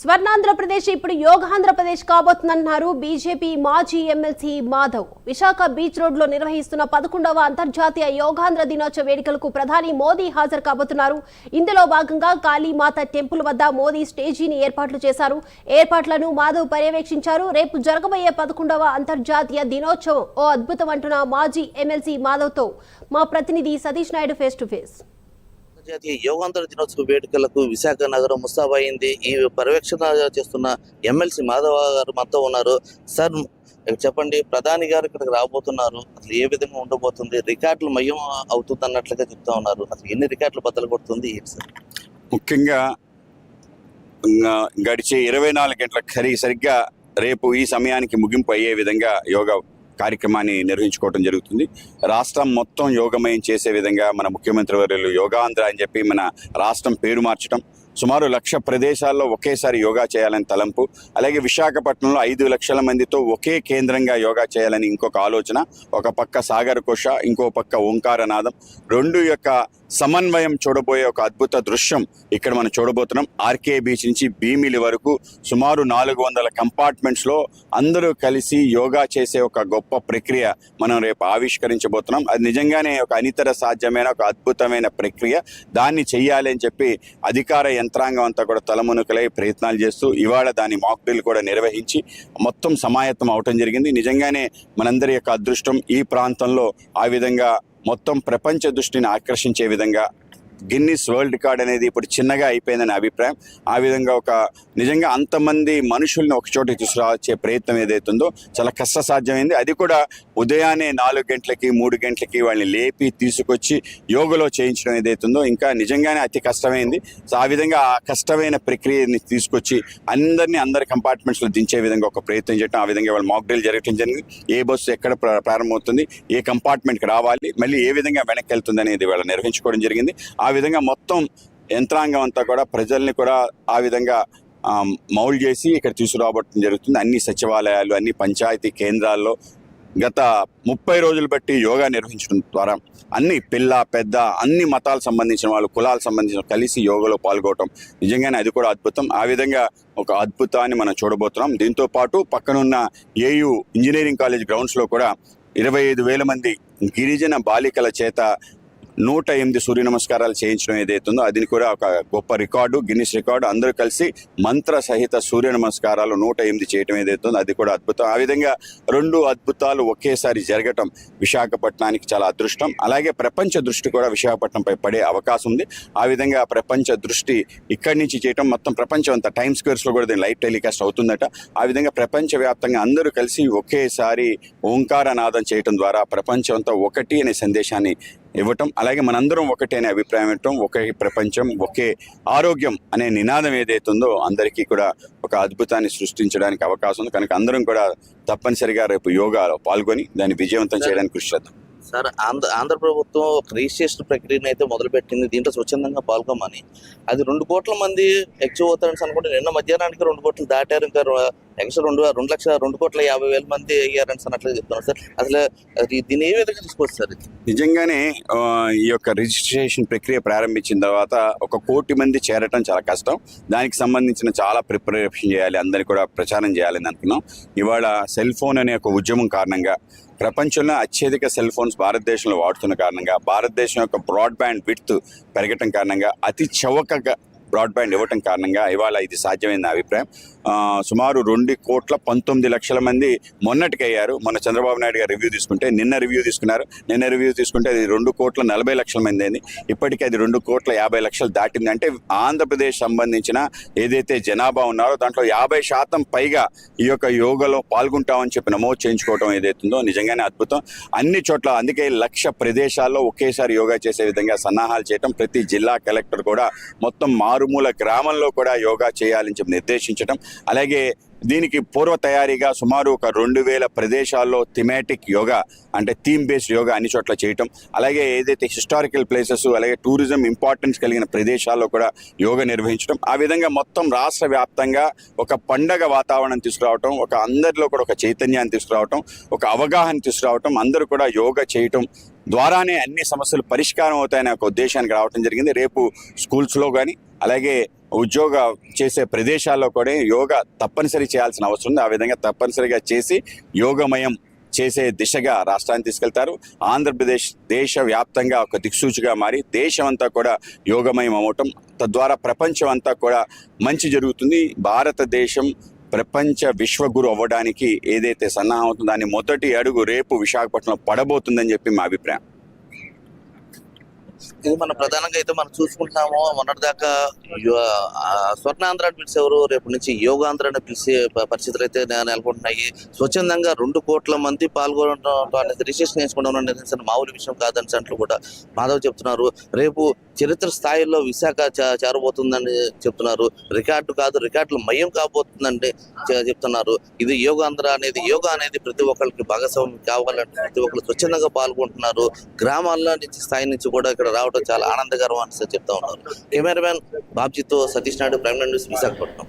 స్వర్ణాంధ్రప్రదేశ్ ఇప్పుడు యోగాంధ్రప్రదేశ్ కాబోతుందన్నారు బీజేపీ మాజీ ఎమ్మెల్సీ మాధవ్. విశాఖ బీచ్ రోడ్లో నిర్వహిస్తున్న పదకొండవ అంతర్జాతీయ యోగాంధ్ర దినోత్సవ వేడుకలకు ప్రధాని మోదీ హాజరు కాబోతున్నారు. ఇందులో భాగంగా కాళీమాత టెంపుల్ వద్ద మోదీ స్టేజీని ఏర్పాట్లు చేశారు. ఏర్పాట్లను మాధవ్ పర్యవేక్షించారు. రేపు జరగబోయే పదకొండవ అంతర్జాతీయ దినోత్సవం. ఓ అద్భుతం అంటున్న మాజీ ఎమ్మెల్సీ మాధవ్తో మా ప్రతినిధి Satish Naidu face to face అంతర్జాతీయ యోగాంతర దినోత్సవ వేడుకలకు విశాఖ నగరం ముస్తాబైంది ఈ పర్యవేక్షణ చేస్తున్న ఎమ్మెల్సీ మాధవ గారు మనతో ఉన్నారు. సార్ చెప్పండి ప్రధాని గారు ఇక్కడికి రాబోతున్నారు. అసలు ఏ విధంగా ఉండబోతుంది? రికార్డులు మయం అవుతుంది అన్నట్లుగా చెప్తా ఉన్నారు. అసలు ఎన్ని రికార్డులు బద్దలు కొడుతుంది ఏంటి సార్? ముఖ్యంగా గడిచే ఇరవై నాలుగు గంటల ఖరీ సరిగ్గా రేపు ఈ సమయానికి ముగింపు అయ్యే విధంగా యోగా కార్యక్రమాన్ని నిర్వహించుకోవడం జరుగుతుంది. రాష్ట్రం మొత్తం యోగమయం చేసే విధంగా మన ముఖ్యమంత్రి వర్యులు యోగాంధ్ర అని చెప్పి మన రాష్ట్రం పేరు మార్చడం సుమారు లక్ష ప్రదేశాల్లో ఒకేసారి యోగా చేయాలని తలంపు. అలాగే విశాఖపట్నంలో ఐదు లక్షల మందితో ఒకే కేంద్రంగా యోగా చేయాలని ఇంకొక ఆలోచన. ఒక పక్క సాగర కోశ ఇంకో పక్క ఓంకారనాదం రెండు యొక్క సమన్వయం చూడబోయే ఒక అద్భుత దృశ్యం ఇక్కడ మనం చూడబోతున్నాం. ఆర్కే బీచ్ నుంచి భీమిలి వరకు సుమారు నాలుగు వందల కంపార్ట్మెంట్స్లో అందరూ కలిసి యోగా చేసే ఒక గొప్ప ప్రక్రియ మనం రేపు ఆవిష్కరించబోతున్నాం. అది నిజంగానే ఒక అనితర సాధ్యమైన ఒక అద్భుతమైన ప్రక్రియ. దాన్ని చెయ్యాలి అని చెప్పి అధికార యంత్రాంగం అంతా కూడా తలమునుకలై ప్రయత్నాలు చేస్తూ ఇవాళ దాని మాక్ డ్రిల్ కూడా నిర్వహించి మొత్తం సమాయత్తం అవటం జరిగింది. నిజంగానే మనందరి యొక్క అదృష్టం ఈ ప్రాంతంలో ఆ విధంగా మొత్తం ప్రపంచ దృష్టిని ఆకర్షించే విధంగా గిన్నిస్ వరల్డ్ రికార్డ్ అనేది ఇప్పుడు చిన్నగా అయిపోయిందని అభిప్రాయం. ఆ విధంగా ఒక నిజంగా అంతమంది మనుషుల్ని ఒకచోట తీసుకురావచ్చే ప్రయత్నం ఏదైతుందో చాలా కష్టసాధ్యమైంది. అది కూడా ఉదయాన్నే నాలుగు గంటలకి మూడు గంటలకి వాళ్ళని లేపి తీసుకొచ్చి యోగలో చేయించడం ఏదైతుందో ఇంకా నిజంగానే అతి కష్టమైంది. సో ఆ విధంగా ఆ కష్టమైన ప్రక్రియని తీసుకొచ్చి అందరినీ అందరి కంపార్ట్మెంట్స్లో దించే విధంగా ఒక ప్రయత్నం చేయడం ఆ విధంగా వాళ్ళు మాక్ డ్రిల్ జరగడం జరిగింది. ఏ బస్సు ఎక్కడ ప్ర- ప్రారంభమవుతుంది ఏ కంపార్ట్మెంట్కి రావాలి మళ్ళీ ఏ విధంగా వెనక్కి వెళ్తుంది అనేది వాళ్ళు నిర్వహించుకోవడం జరిగింది. ఆ ఆ విధంగా మొత్తం యంత్రాంగం అంతా కూడా ప్రజల్ని కూడా ఆ విధంగా మౌల్ చేసి ఇక్కడ తీసుకురాబట్టడం జరుగుతుంది. అన్ని సచివాలయాలు అన్ని పంచాయతీ కేంద్రాల్లో గత ముప్పై రోజులు బట్టి యోగా నిర్వహించడం ద్వారా అన్ని పిల్ల పెద్ద అన్ని మతాలకు సంబంధించిన వాళ్ళు కులాలకు సంబంధించిన కలిసి యోగాలో పాల్గొవటం నిజంగానే అది కూడా అద్భుతం. ఆ విధంగా ఒక అద్భుతాన్ని మనం చూడబోతున్నాం. దీంతో పాటు పక్కనున్న ఏయు ఇంజనీరింగ్ కాలేజ్ గ్రౌండ్స్లో కూడా ఇరవై ఐదు వేల మంది గిరిజన బాలికల చేత నూట ఎనిమిది సూర్య నమస్కారాలు చేయించడం ఏదైతుందో అది కూడా ఒక గొప్ప రికార్డు గిన్నిస్ రికార్డు. అందరూ కలిసి మంత్ర సహిత సూర్య నమస్కారాలు నూట ఎనిమిది చేయటం ఏదైతుందో అది కూడా అద్భుతం. ఆ విధంగా రెండు అద్భుతాలు ఒకేసారి జరగటం విశాఖపట్నానికి చాలా అదృష్టం. అలాగే ప్రపంచ దృష్టి కూడా విశాఖపట్నంపై పడే అవకాశం ఉంది. ఆ విధంగా ప్రపంచ దృష్టి ఇక్కడి నుంచి చేయటం మొత్తం ప్రపంచం అంతా టైమ్ స్క్వేర్స్లో కూడా దీని లైవ్ టెలికాస్ట్ అవుతుందట. ఆ విధంగా ప్రపంచవ్యాప్తంగా అందరూ కలిసి ఒకేసారి ఓంకారనాదం చేయటం ద్వారా ప్రపంచం అంతా ఒకటి అనే సందేశాన్ని ఇవ్వటం అలాగే మనందరం ఒకటి అనే అభిప్రాయం ఇవ్వటం ఒకే ప్రపంచం ఒకే ఆరోగ్యం అనే నినాదం ఏదైతుందో అందరికీ కూడా ఒక అద్భుతాన్ని సృష్టించడానికి అవకాశం ఉంది. కనుక అందరం కూడా తప్పనిసరిగా రేపు యోగాలో పాల్గొని దాన్ని విజయవంతం చేయడానికి కృషి చేద్దాం. సార్ ఆంధ్ర ఆంధ్ర ప్రభుత్వం ఒక రిజిస్ట్రేషన్ ప్రక్రియను అయితే మొదలుపెట్టింది. దీంట్లో స్వచ్ఛందంగా పాల్గొమని అది రెండు కోట్ల మంది ఎక్కువ అవుతారని అనుకుంటే నిన్న మధ్యాహ్నానికి రెండు కోట్లు దాటారు. ఇంకా ఎక్స్ట్రా రెండు రెండు లక్షల రెండు కోట్ల యాభై వేల మంది అయ్యారని అట్లా చెప్తున్నారు సార్. అసలు అది దీన్ని ఏ విధంగా తీసుకోవచ్చు సార్ నిజంగానే ఈ యొక్క రిజిస్ట్రేషన్ ప్రక్రియ ప్రారంభించిన తర్వాత ఒక కోటి మంది చేరటం చాలా కష్టం. దానికి సంబంధించిన చాలా ప్రిపరేషన్ చేయాలి అందరికీ కూడా ప్రచారం చేయాలని అనుకున్నాం. ఇవాళ సెల్ ఫోన్ అనే ఒక ఉద్యమం కారణంగా ప్రపంచంలో అత్యధిక సెల్ ఫోన్స్ భారతదేశంలో వాడుతున్న కారణంగా భారతదేశం యొక్క బ్రాడ్బ్యాండ్ విడ్త్ పెరగటం కారణంగా అతి చౌకగా బ్రాడ్బ్యాండ్ ఇవ్వటం కారణంగా ఇవాళ ఇది సాధ్యమైన నా అభిప్రాయం. సుమారు రెండు కోట్ల పంతొమ్మిది లక్షల మంది మొన్నటికి అయ్యారు మొన్న చంద్రబాబు నాయుడు గారు రివ్యూ తీసుకుంటే నిన్న రివ్యూ తీసుకున్నారు. నిన్న రివ్యూ తీసుకుంటే అది రెండు కోట్ల నలభై లక్షల మంది అయింది. ఇప్పటికీ అది రెండు కోట్ల యాభై లక్షలు దాటింది. అంటే ఆంధ్రప్రదేశ్ సంబంధించిన ఏదైతే జనాభా ఉన్నారో దాంట్లో యాభై శాతం పైగా ఈ యొక్క యోగలో పాల్గొంటామని చెప్పి నమోదు చేయించుకోవడం ఏదైతుందో నిజంగానే అద్భుతం. అన్ని చోట్ల అందుకే లక్ష ప్రదేశాల్లో ఒకేసారి యోగా చేసే విధంగా సన్నాహాలు చేయటం ప్రతి జిల్లా కలెక్టర్ కూడా మొత్తం మా మారుమూల గ్రామంలో కూడా యోగా చేయాలని చెప్పి నిర్దేశించడం అలాగే దీనికి పూర్వ తయారీగా సుమారు ఒక రెండు వేల ప్రదేశాల్లో థిమాటిక్ యోగా అంటే థీమ్ బేస్డ్ యోగా అన్ని చోట్ల చేయటం. అలాగే ఏదైతే హిస్టారికల్ ప్లేసెస్ అలాగే టూరిజం ఇంపార్టెన్స్ కలిగిన ప్రదేశాల్లో కూడా యోగా నిర్వహించడం ఆ విధంగా మొత్తం రాష్ట్ర వ్యాప్తంగా ఒక పండగ వాతావరణం తీసుకురావటం ఒక అందరిలో కూడా ఒక చైతన్యాన్ని తీసుకురావటం ఒక అవగాహన తీసుకురావటం అందరూ కూడా యోగా చేయటం ద్వారానే అన్ని సమస్యలు పరిష్కారం అవుతాయనే ఒక ఉద్దేశానికి రావటం జరిగింది. రేపు స్కూల్స్లో కానీ అలాగే ఉద్యోగ చేసే ప్రదేశాల్లో కూడా యోగా తప్పనిసరి చేయాల్సిన అవసరం ఉంది. ఆ విధంగా తప్పనిసరిగా చేసి యోగమయం చేసే దిశగా రాష్ట్రాన్ని తీసుకెళ్తారు. ఆంధ్రప్రదేశ్ దేశ వ్యాప్తంగా ఒక దిక్సూచిగా మారి దేశం అంతా కూడా యోగమయం అవ్వటం తద్వారా ప్రపంచం అంతా కూడా మంచి జరుగుతుంది. భారతదేశం ప్రపంచ విశ్వగురు అవ్వడానికి ఏదైతే సన్నాహం అవుతుందో దాని మొదటి అడుగు రేపు విశాఖపట్నంలో పడబోతుందని చెప్పి మా అభిప్రాయం. ఇది మన ప్రధానంగా అయితే మనం చూసుకుంటున్నాము. మొన్నటిదాకా దాకా స్వర్ణాంధ్ర అని పిలిచేవారు రేపు నుంచి యోగాంధ్ర అని పిలిచే పరిస్థితులు అయితే నెలకొంటున్నాయి. స్వచ్ఛందంగా రెండు కోట్ల మంది పాల్గొనడం అనేది రిజిస్ట్రేషన్ చేసుకోవడం అనేది మామూలు విషయం కాదని అంటూ కూడా మాధవ్ చెప్తున్నారు. రేపు చరిత్ర స్థాయిలో విశాఖ చేరబోతుందని చెప్తున్నారు. రికార్డు కాదు రికార్డులు మయం కాబోతుందండి చెప్తున్నారు. ఇది యోగాంధ్ర అనేది యోగా అనేది ప్రతి ఒక్కరికి భాగస్వామ్యం కావాలంటే ప్రతి ఒక్కరు స్వచ్ఛందంగా పాల్గొంటున్నారు. గ్రామాల నుంచి స్థాయి నుంచి కూడా ఇక్కడ రావడం చాలా ఆనందకరం అని చెప్తా ఉన్నారు. కెమెరామెన్ బాబ్జీతో సతీష్ నాయుడు ప్రైమ్ న్యూస్ విశాఖపట్నం.